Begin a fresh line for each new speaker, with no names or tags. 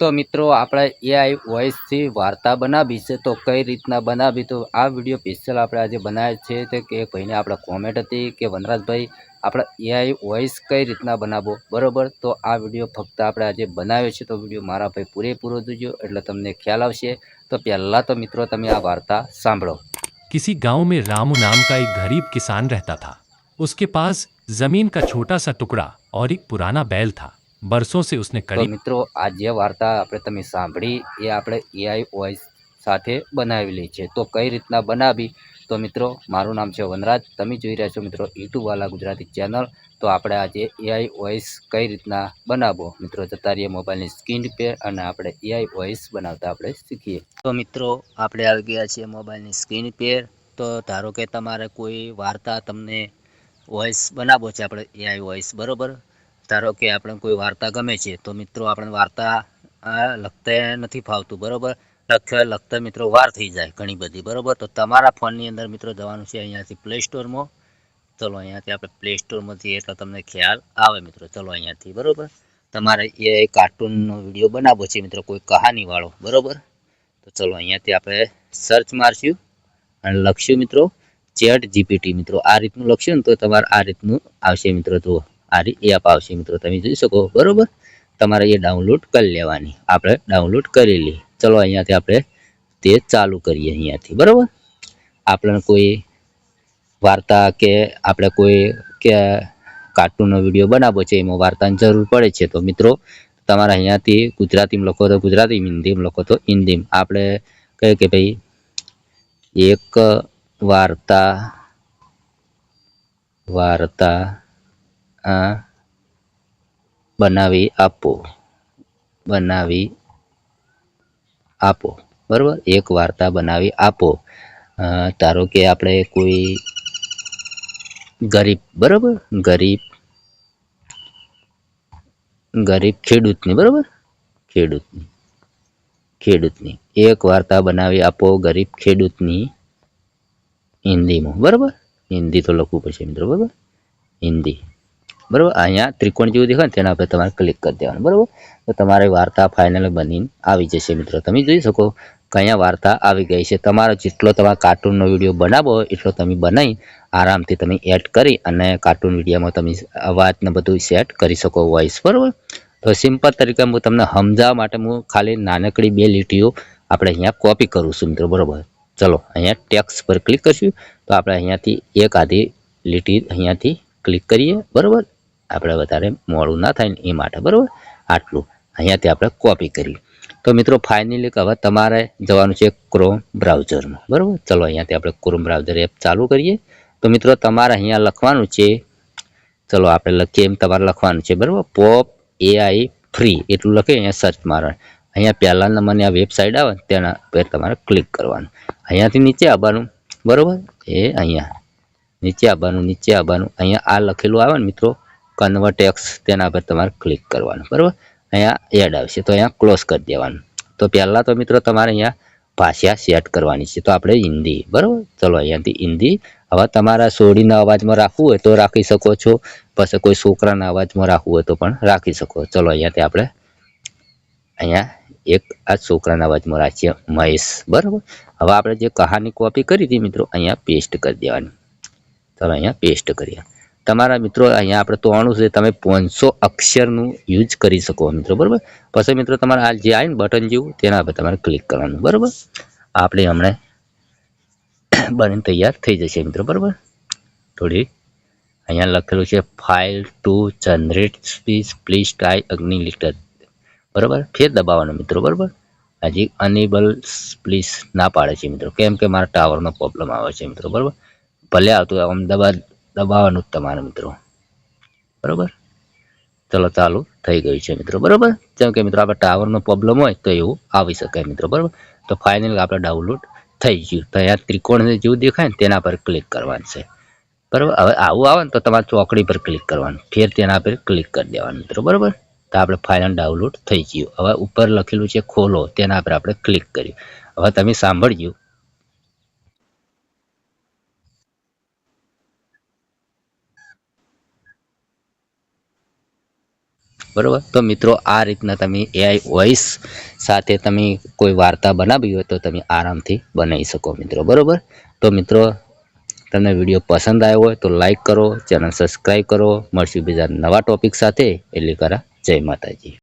તો મિત્રો આપણે એઆઈ વોઇસથી વાર્તા બનાવી છે તો કઈ રીતના બનાવી તો આ વિડીયો સ્પેશિયલ આપણે આજે બનાવ્યો છે તે કે એક ભાઈને આપણે કોમેન્ટ હતી કે વનરાજભાઈ આપણે એઆઈ વોઇસ કઈ રીતના બનાવવો બરોબર તો આ વિડીયો ફક્ત આપણે આજે બનાવ્યો છે તો વિડીયો મારા ભાઈ પૂરેપૂરો જોજો એટલે તમને ખ્યાલ આવશે તો પહેલાં તો મિત્રો તમે આ વાર્તા સાંભળો
किसी गांव में रामू नाम का एक गरीब किसान रहता था उसके पास जमीन का छोटा सा टुकड़ा और एक पुराना बैल था બરસો સે
ઉસને
કરી.
મિત્રો આ જે વાર્તા આપણે તમે સાંભળી એ આપણે એઆઈ વોઇસ સાથે બનાવેલી છે. તો કઈ રીતના બનાવી? તો મિત્રો મારું નામ છે વનરાજ. તમે જોઈ રહ્યા છો મિત્રો યુટ્યુબ યુટ્યુબવાલા ગુજરાતી ચેનલ. તો આપણે આજે એઆઈ વોઇસ કઈ રીતના બનાવો મિત્રો જતા રહીએ મોબાઈલની સ્ક્રીન પે અને આપણે એઆઈ વોઇસ બનાવતા આપણે શીખીએ. તો મિત્રો આપણે આવી ગયા છીએ મોબાઈલની સ્ક્રીન પે. તો ધારો કે તમારે કોઈ વાર્તા તમને વોઇસ બનાવવો છે આપણે એઆઈ વોઇસ બરાબર? ધારો કે આપણે કોઈ વાર્તા ગમે છે, તો મિત્રો આપણે વાર્તા લખતા નથી ફાવતું, બરાબર? લખે લખતા મિત્રો વાર થઈ જાય ઘણી બધી, બરાબર? તો તમારા ફોનની અંદર મિત્રો જવાનું છે અહીંયાથી પ્લે સ્ટોરમાં ચલો, અહીંયાથી આપણે પ્લે સ્ટોરમાંથી એટલે તમને ખ્યાલ આવે મિત્રો. ચલો, અહીંયાથી, બરોબર? તમારે એ કાર્ટૂનનો વીડિયો બનાવવો છે મિત્રો, કોઈ કહાનીવાળો, બરોબર? તો ચલો, અહીંયાથી આપણે સર્ચ મારશું અને લખશું મિત્રો, ચેટ જીપીટી મિત્રો. આ રીતનું લખશું ને તો તમારે આ રીતનું આવશે મિત્રો, જુઓ. આ રી એપ આવશે મિત્રો, તમે જોઈ શકો, બરોબર? તમારે એ ડાઉનલોડ કરી લેવાની. આપણે ડાઉનલોડ કરી લઈએ. ચલો, અહીંયાથી આપણે તે ચાલુ કરીએ અહીંયાથી, બરાબર? આપણને કોઈ વાર્તા કે આપણે કોઈ કે કાર્ટૂનનો વીડિયો બનાવવો છે, એમાં વાર્તાની જરૂર પડે છે. તો મિત્રો, તમારે અહીંયાથી ગુજરાતીમાં લખો તો ગુજરાતી, હિન્દીમાં લખો તો હિન્દીમાં. આપણે કહે કે ભાઈ, એક વાર્તા વાર્તા આ બનાવી આપો. બનાવી આપો. બરાબર? એક વાર્તા બનાવી આપો. ધારો કે આપણે કોઈ ગરીબ, બરાબર? ગરીબ ગરીબ ખેડૂતની, બરાબર? ખેડૂતની ખેડૂતની. એક વાર્તા બનાવી આપો ગરીબ ખેડૂતની હિન્દીમાં. બરાબર? હિન્દી તો લખવું પડશે મિત્રો, બરાબર? હિન્દી. બરાબર? અહીંયા ત્રિકોણ જેવું દેખાય તેના પર તમારે ક્લિક કરી દેવાનું, બરાબર? તો તમારી વાર્તા ફાઇનલ બનીને આવી જશે મિત્રો. તમે જોઈ શકો કે વાર્તા આવી ગઈ છે. તમારો જેટલો તમારે કાર્ટૂનનો વીડિયો બનાવો એટલો તમે બનાવી આરામથી તમે એડ કરી અને કાર્ટૂન વિડીયોમાં તમે અવાજને બધું સેટ કરી શકો વોઇસ બરાબર? તો સિમ્પલ તરીકે હું તમને સમજાવવા માટે હું ખાલી નાનકડી બે લીટીઓ આપણે અહીંયા કોપી કરું છું મિત્રો, બરાબર? ચલો, અહીંયા ટેક્સ પર ક્લિક કરશું. તો આપણે અહીંયાથી એક આધી લીટી અહીંયાથી ક્લિક કરીએ, બરાબર? આપણે વધારે મોડું ના થાય ને એ માટે, બરાબર? આટલું. અહીંયાથી આપણે કોપી કરી તો મિત્રો ફાઇનલી હવે તમારે જવાનું છે ક્રોમ બ્રાઉઝરમાં બરાબર? ચલો અહીંયાથી આપણે ક્રોમ બ્રાઉઝર એપ ચાલુ કરીએ. તો મિત્રો, તમારે અહીંયા લખવાનું છે, ચલો, આપણે લખીએ એમ તમારે લખવાનું છે, બરાબર? પોપ એઆઈ ફ્રી એટલું લખે અહીંયા સર્ચ મારવાનું. અહીંયા પહેલા નંબરની આ વેબસાઇટ આવે તેના પર તમારે ક્લિક કરવાનું. અહીંયાથી નીચે આવવાનું, બરાબર? એ અહીંયા. નીચે આવવાનું નીચે આવવાનું. અહીંયા આ લખેલું આવે ને મિત્રો કન્વર્ટ એક્સ તેના પર તમારે ક્લિક કરવાનું, બરાબર? અહીંયા એડ આવશે, તો અહીંયા ક્લોઝ કરી દેવાનું. તો પહેલાં તો મિત્રો તમારે અહીંયા ભાષા સેટ કરવાની છે, તો આપણે હિન્દી, બરાબર? ચલો અહીંયાથી હિન્દી. હવે તમારા સોડીના અવાજમાં રાખવું હોય તો રાખી શકો છો. પછી કોઈ છોકરાના અવાજમાં રાખવું હોય તો પણ રાખી શકો. ચલો અહીંયાથી આપણે અહીંયા એક આ છોકરાના અવાજમાં રાખીએ, મહેશ, બરાબર? હવે આપણે જે કહાની કોપી કરી હતી મિત્રો, અહીંયા પેસ્ટ કરી દેવાની. ચલો અહીંયા પેસ્ટ કરીએ. તમારા મિત્રો અહીંયા આપણે તોવાનું છે, તમે પાંચસો અક્ષરનું યુઝ કરી શકો મિત્રો, બરાબર? પછી મિત્રો તમારે આ જે આવે ને બટન જેવું, તેના પર તમારે ક્લિક કરવાનું, બરાબર? આપણે હમણાં બનીને તૈયાર થઈ જશે મિત્રો, બરાબર? થોડી અહીંયા લખેલું છે file to generate speech please try અગ્નિ લિટર બરાબર? ફેર દબાવવાનો મિત્રો, બરાબર? હજી અનેબલ પ્લીઝ ના પાડે છે મિત્રો, કેમ કે મારા ટાવરનો પ્રોબ્લેમ આવે છે મિત્રો, બરાબર? ભલે આવતું દબા દબાવવાનું જ તમારે મિત્રો. બરાબર? ચલો, ચાલુ થઈ ગયું છે મિત્રો. બરાબર? જેમ કે મિત્રો, આપણે ટાવરનો પ્રોબ્લેમ હોય તો એવું આવી શકાય મિત્રો. બરાબર? તો ફાઇનલ આપણે ડાઉનલોડ થઈ ગયું. તો અહીંયા ત્રિકોણ જેવું દેખાય ને, તેના પર ક્લિક કરવાનું છે. બરાબર? હવે આવું આવે ને, તો તમારે ચોકડી પર ક્લિક કરવાનું. ફેર તેના પર ક્લિક કરી દેવાનું મિત્રો. બરાબર? તો આપણે ફાઇનલ ડાઉનલોડ થઈ ગયું. હવે ઉપર લખેલું છે ખોલો. તેના પર આપણે ક્લિક કર્યું. હવે તમે સાંભળજો. બરાબર? તો મિત્રો, આ રીતના તમે એઆઈ વોઇસ સાથે તમે કોઈ વાર્તા બનાવી હોય તો તમે આરામથી બનાવી શકો મિત્રો, બરાબર? તો મિત્રો, તમને વીડિયો પસંદ આવ્યો હોય તો લાઈક કરો, ચેનલ સબસ્ક્રાઈબ કરો. મળશું બીજા નવા ટોપિક સાથે. એટલે કરા, જય માતાજી.